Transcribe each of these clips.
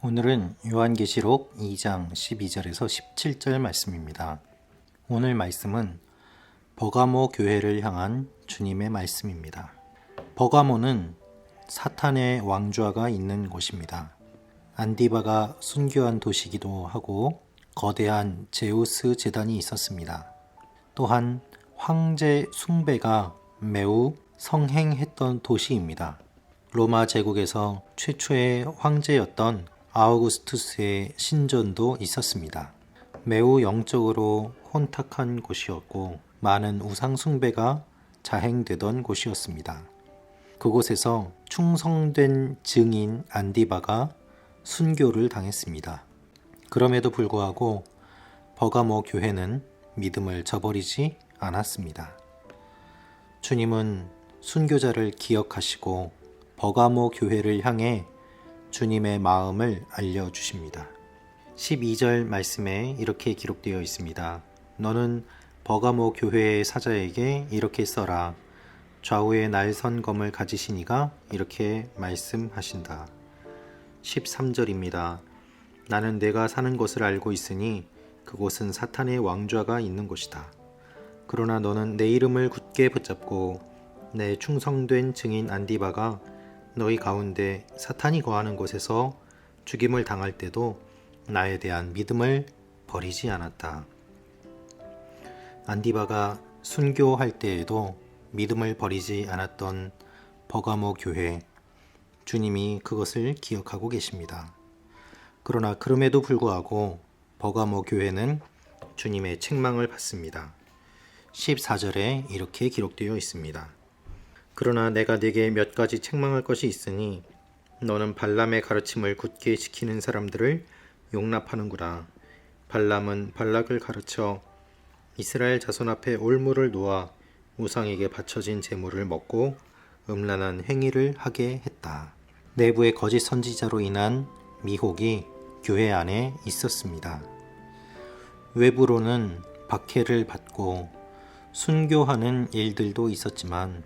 오늘은 요한계시록 2장 12절에서 17절 말씀입니다. 오늘 말씀은 버가모 교회를 향한 주님의 말씀입니다. 버가모는 사탄의 왕좌가 있는 곳입니다. 안디바가 순교한 도시기도 하고 거대한 제우스 재단이 있었습니다. 또한 황제 숭배가 매우 성행했던 도시입니다. 로마 제국에서 최초의 황제였던 아우구스투스의 신전도 있었습니다. 매우 영적으로 혼탁한 곳이었고 많은 우상숭배가 자행되던 곳이었습니다. 그곳에서 충성된 증인 안디바가 순교를 당했습니다. 그럼에도 불구하고 버가모 교회는 믿음을 저버리지 않았습니다. 주님은 순교자를 기억하시고 버가모 교회를 향해 주님의 마음을 알려주십니다. 12절 말씀에 이렇게 기록되어 있습니다. 너는 버가모 교회의 사자에게 이렇게 써라. 좌우에 날선 검을 가지시니가 이렇게 말씀하신다. 13절입니다. 나는 내가 사는 곳을 알고 있으니 그곳은 사탄의 왕좌가 있는 곳이다. 그러나 너는 내 이름을 굳게 붙잡고 내 충성된 증인 안디바가 너희 가운데 사탄이 거하는 곳에서 죽임을 당할 때도 나에 대한 믿음을 버리지 않았다. 안디바가 순교할 때에도 믿음을 버리지 않았던 버가모 교회, 주님이 그것을 기억하고 계십니다. 그러나 그럼에도 불구하고 버가모 교회는 주님의 책망을 받습니다. 14절에 이렇게 기록되어 있습니다. 그러나 내가 네게 몇 가지 책망할 것이 있으니 너는 발람의 가르침을 굳게 지키는 사람들을 용납하는구나. 발람은 발락을 가르쳐 이스라엘 자손 앞에 올무를 놓아 우상에게 바쳐진 제물을 먹고 음란한 행위를 하게 했다. 내부의 거짓 선지자로 인한 미혹이 교회 안에 있었습니다. 외부로는 박해를 받고 순교하는 일들도 있었지만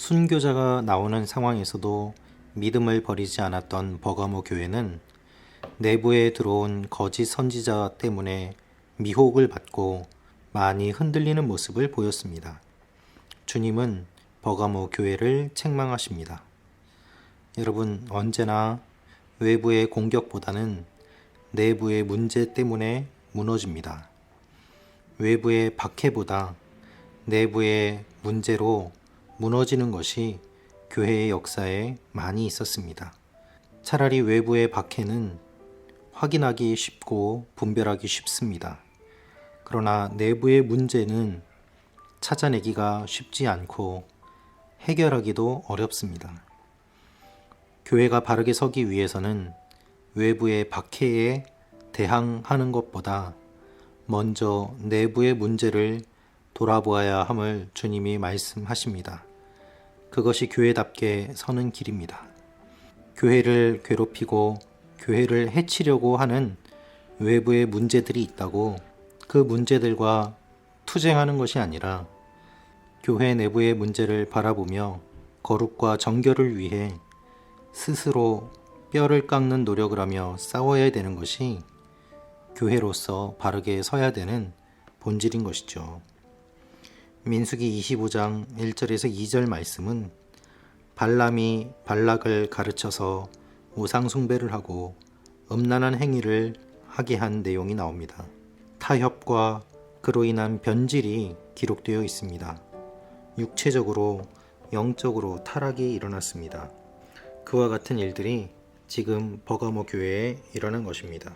순교자가 나오는 상황에서도 믿음을 버리지 않았던 버가모 교회는 내부에 들어온 거짓 선지자 때문에 미혹을 받고 많이 흔들리는 모습을 보였습니다. 주님은 버가모 교회를 책망하십니다. 여러분, 언제나 외부의 공격보다는 내부의 문제 때문에 무너집니다. 외부의 박해보다 내부의 문제로 무너지는 것이 교회의 역사에 많이 있었습니다. 차라리 외부의 박해는 확인하기 쉽고 분별하기 쉽습니다. 그러나 내부의 문제는 찾아내기가 쉽지 않고 해결하기도 어렵습니다. 교회가 바르게 서기 위해서는 외부의 박해에 대항하는 것보다 먼저 내부의 문제를 돌아보아야 함을 주님이 말씀하십니다. 그것이 교회답게 서는 길입니다. 교회를 괴롭히고 교회를 해치려고 하는 외부의 문제들이 있다고 그 문제들과 투쟁하는 것이 아니라 교회 내부의 문제를 바라보며 거룩과 정결을 위해 스스로 뼈를 깎는 노력을 하며 싸워야 되는 것이 교회로서 바르게 서야 되는 본질인 것이죠. 민수기 25장 1절에서 2절 말씀은 발람이 발락을 가르쳐서 우상숭배를 하고 음란한 행위를 하게 한 내용이 나옵니다. 타협과 그로 인한 변질이 기록되어 있습니다. 육체적으로 영적으로 타락이 일어났습니다. 그와 같은 일들이 지금 버가모 교회에 일어난 것입니다.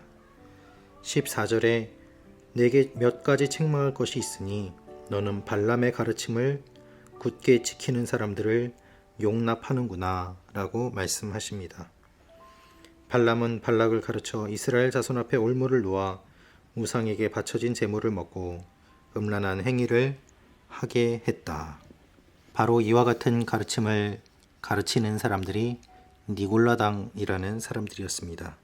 14절에 내게 몇 가지 책망할 것이 있으니 너는 발람의 가르침을 굳게 지키는 사람들을 용납하는구나 라고 말씀하십니다. 발람은 발락을 가르쳐 이스라엘 자손 앞에 올무를 놓아 우상에게 바쳐진 제물을 먹고 음란한 행위를 하게 했다. 바로 이와 같은 가르침을 가르치는 사람들이 니골라당이라는 사람들이었습니다.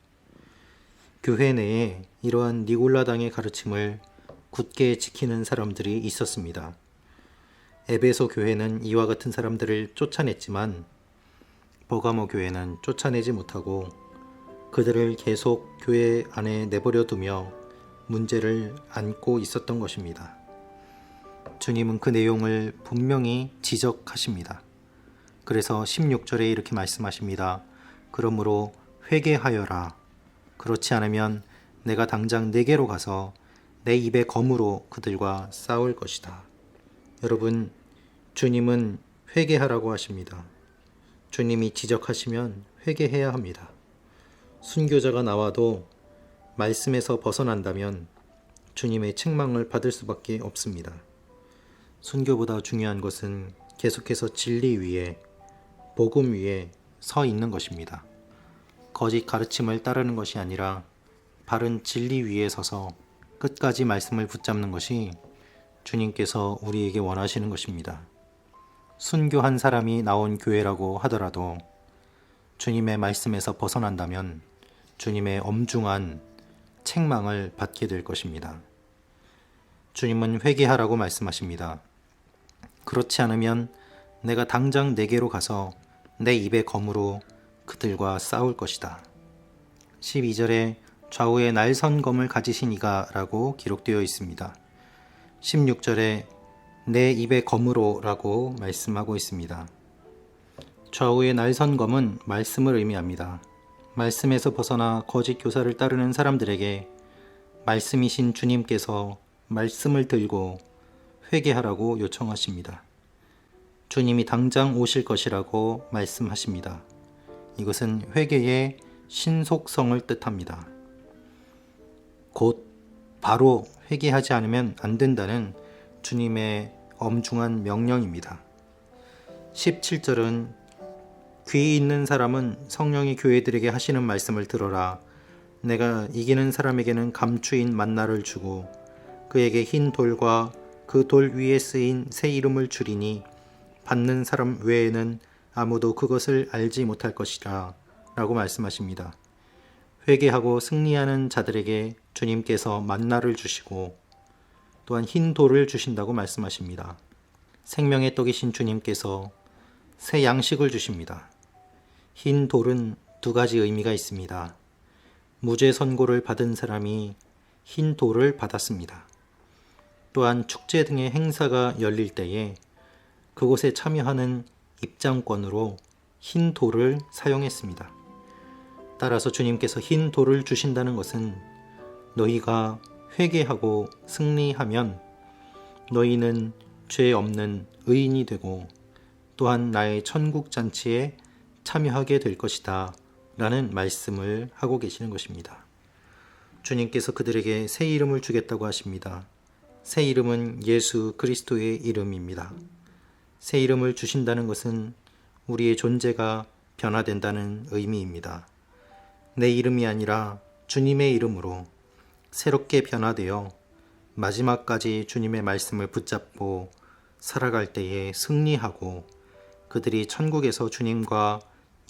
교회 내에 이러한 니골라당의 가르침을 굳게 지키는 사람들이 있었습니다. 에베소 교회는 이와 같은 사람들을 쫓아냈지만 버가모 교회는 쫓아내지 못하고 그들을 계속 교회 안에 내버려 두며 문제를 안고 있었던 것입니다. 주님은 그 내용을 분명히 지적하십니다. 그래서 16절에 이렇게 말씀하십니다. 그러므로 회개하여라. 그렇지 않으면 내가 당장 내게로 가서 내 입의 검으로 그들과 싸울 것이다. 여러분, 주님은 회개하라고 하십니다. 주님이 지적하시면 회개해야 합니다. 순교자가 나와도 말씀에서 벗어난다면 주님의 책망을 받을 수밖에 없습니다. 순교보다 중요한 것은 계속해서 진리 위에, 복음 위에 서 있는 것입니다. 거짓 가르침을 따르는 것이 아니라 바른 진리 위에 서서 끝까지 말씀을 붙잡는 것이 주님께서 우리에게 원하시는 것입니다. 순교한 사람이 나온 교회라고 하더라도 주님의 말씀에서 벗어난다면 주님의 엄중한 책망을 받게 될 것입니다. 주님은 회개하라고 말씀하십니다. 그렇지 않으면 내가 당장 내게로 가서 내 입의 검으로 그들과 싸울 것이다. 12절에 좌우에 날선 검을 가지신 이가 라고 기록되어 있습니다. 16절에 내 입의 검으로 라고 말씀하고 있습니다. 좌우의 날선 검은 말씀을 의미합니다. 말씀에서 벗어나 거짓 교사를 따르는 사람들에게 말씀이신 주님께서 말씀을 들고 회개하라고 요청하십니다. 주님이 당장 오실 것이라고 말씀하십니다. 이것은 회개의 신속성을 뜻합니다. 곧 바로 회개하지 않으면 안 된다는 주님의 엄중한 명령입니다. 17절은 귀 있는 사람은 성령이 교회들에게 하시는 말씀을 들어라. 내가 이기는 사람에게는 감추인 만나를 주고 그에게 흰 돌과 그 돌 위에 쓰인 새 이름을 주리니 받는 사람 외에는 아무도 그것을 알지 못할 것이라 라고 말씀하십니다. 회개하고 승리하는 자들에게 주님께서 만나를 주시고 또한 흰 돌을 주신다고 말씀하십니다. 생명의 떡이신 주님께서 새 양식을 주십니다. 흰 돌은 두 가지 의미가 있습니다. 무죄 선고를 받은 사람이 흰 돌을 받았습니다. 또한 축제 등의 행사가 열릴 때에 그곳에 참여하는 입장권으로 흰 돌을 사용했습니다. 따라서 주님께서 흰 돌을 주신다는 것은 너희가 회개하고 승리하면 너희는 죄 없는 의인이 되고 또한 나의 천국 잔치에 참여하게 될 것이다. 라는 말씀을 하고 계시는 것입니다. 주님께서 그들에게 새 이름을 주겠다고 하십니다. 새 이름은 예수 그리스도의 이름입니다. 새 이름을 주신다는 것은 우리의 존재가 변화된다는 의미입니다. 내 이름이 아니라 주님의 이름으로 새롭게 변화되어 마지막까지 주님의 말씀을 붙잡고 살아갈 때에 승리하고 그들이 천국에서 주님과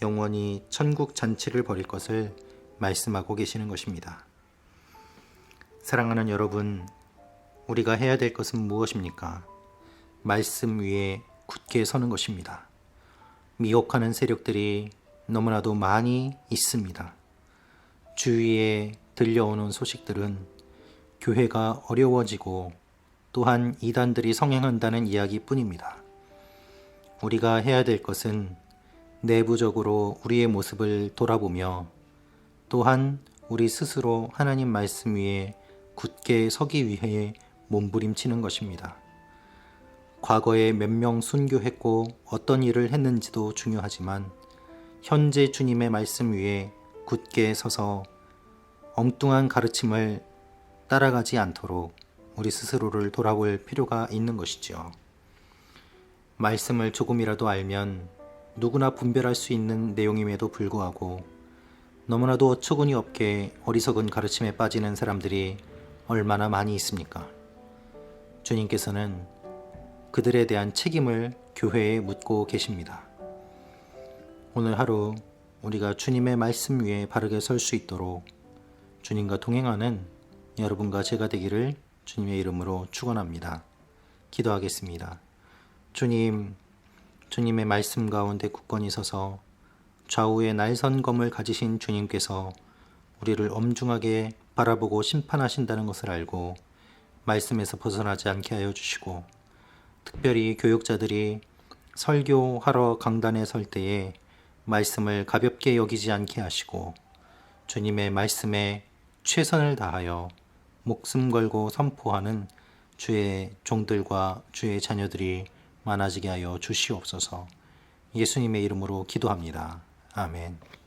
영원히 천국 잔치를 벌일 것을 말씀하고 계시는 것입니다. 사랑하는 여러분, 우리가 해야 될 것은 무엇입니까? 말씀 위에 굳게 서는 것입니다. 미혹하는 세력들이 너무나도 많이 있습니다. 주위에 들려오는 소식들은 교회가 어려워지고 또한 이단들이 성행한다는 이야기뿐입니다. 우리가 해야 될 것은 내부적으로 우리의 모습을 돌아보며 또한 우리 스스로 하나님 말씀 위에 굳게 서기 위해 몸부림치는 것입니다. 과거에 몇 명 순교했고 어떤 일을 했는지도 중요하지만 현재 주님의 말씀 위에 굳게 서서 엉뚱한 가르침을 따라가지 않도록 우리 스스로를 돌아볼 필요가 있는 것이죠. 말씀을 조금이라도 알면 누구나 분별할 수 있는 내용임에도 불구하고 너무나도 어처구니 없게 어리석은 가르침에 빠지는 사람들이 얼마나 많이 있습니까? 주님께서는 그들에 대한 책임을 교회에 묻고 계십니다. 오늘 하루 우리가 주님의 말씀 위에 바르게 설 수 있도록 주님과 동행하는 여러분과 제가 되기를 주님의 이름으로 축원합니다. 기도하겠습니다. 주님, 주님의 말씀 가운데 굳건히 서서 좌우에 날선 검을 가지신 주님께서 우리를 엄중하게 바라보고 심판하신다는 것을 알고 말씀에서 벗어나지 않게 하여 주시고 특별히 교육자들이 설교하러 강단에 설 때에 말씀을 가볍게 여기지 않게 하시고 주님의 말씀에 최선을 다하여 목숨 걸고 선포하는 주의 종들과 주의 자녀들이 많아지게 하여 주시옵소서 예수님의 이름으로 기도합니다. 아멘.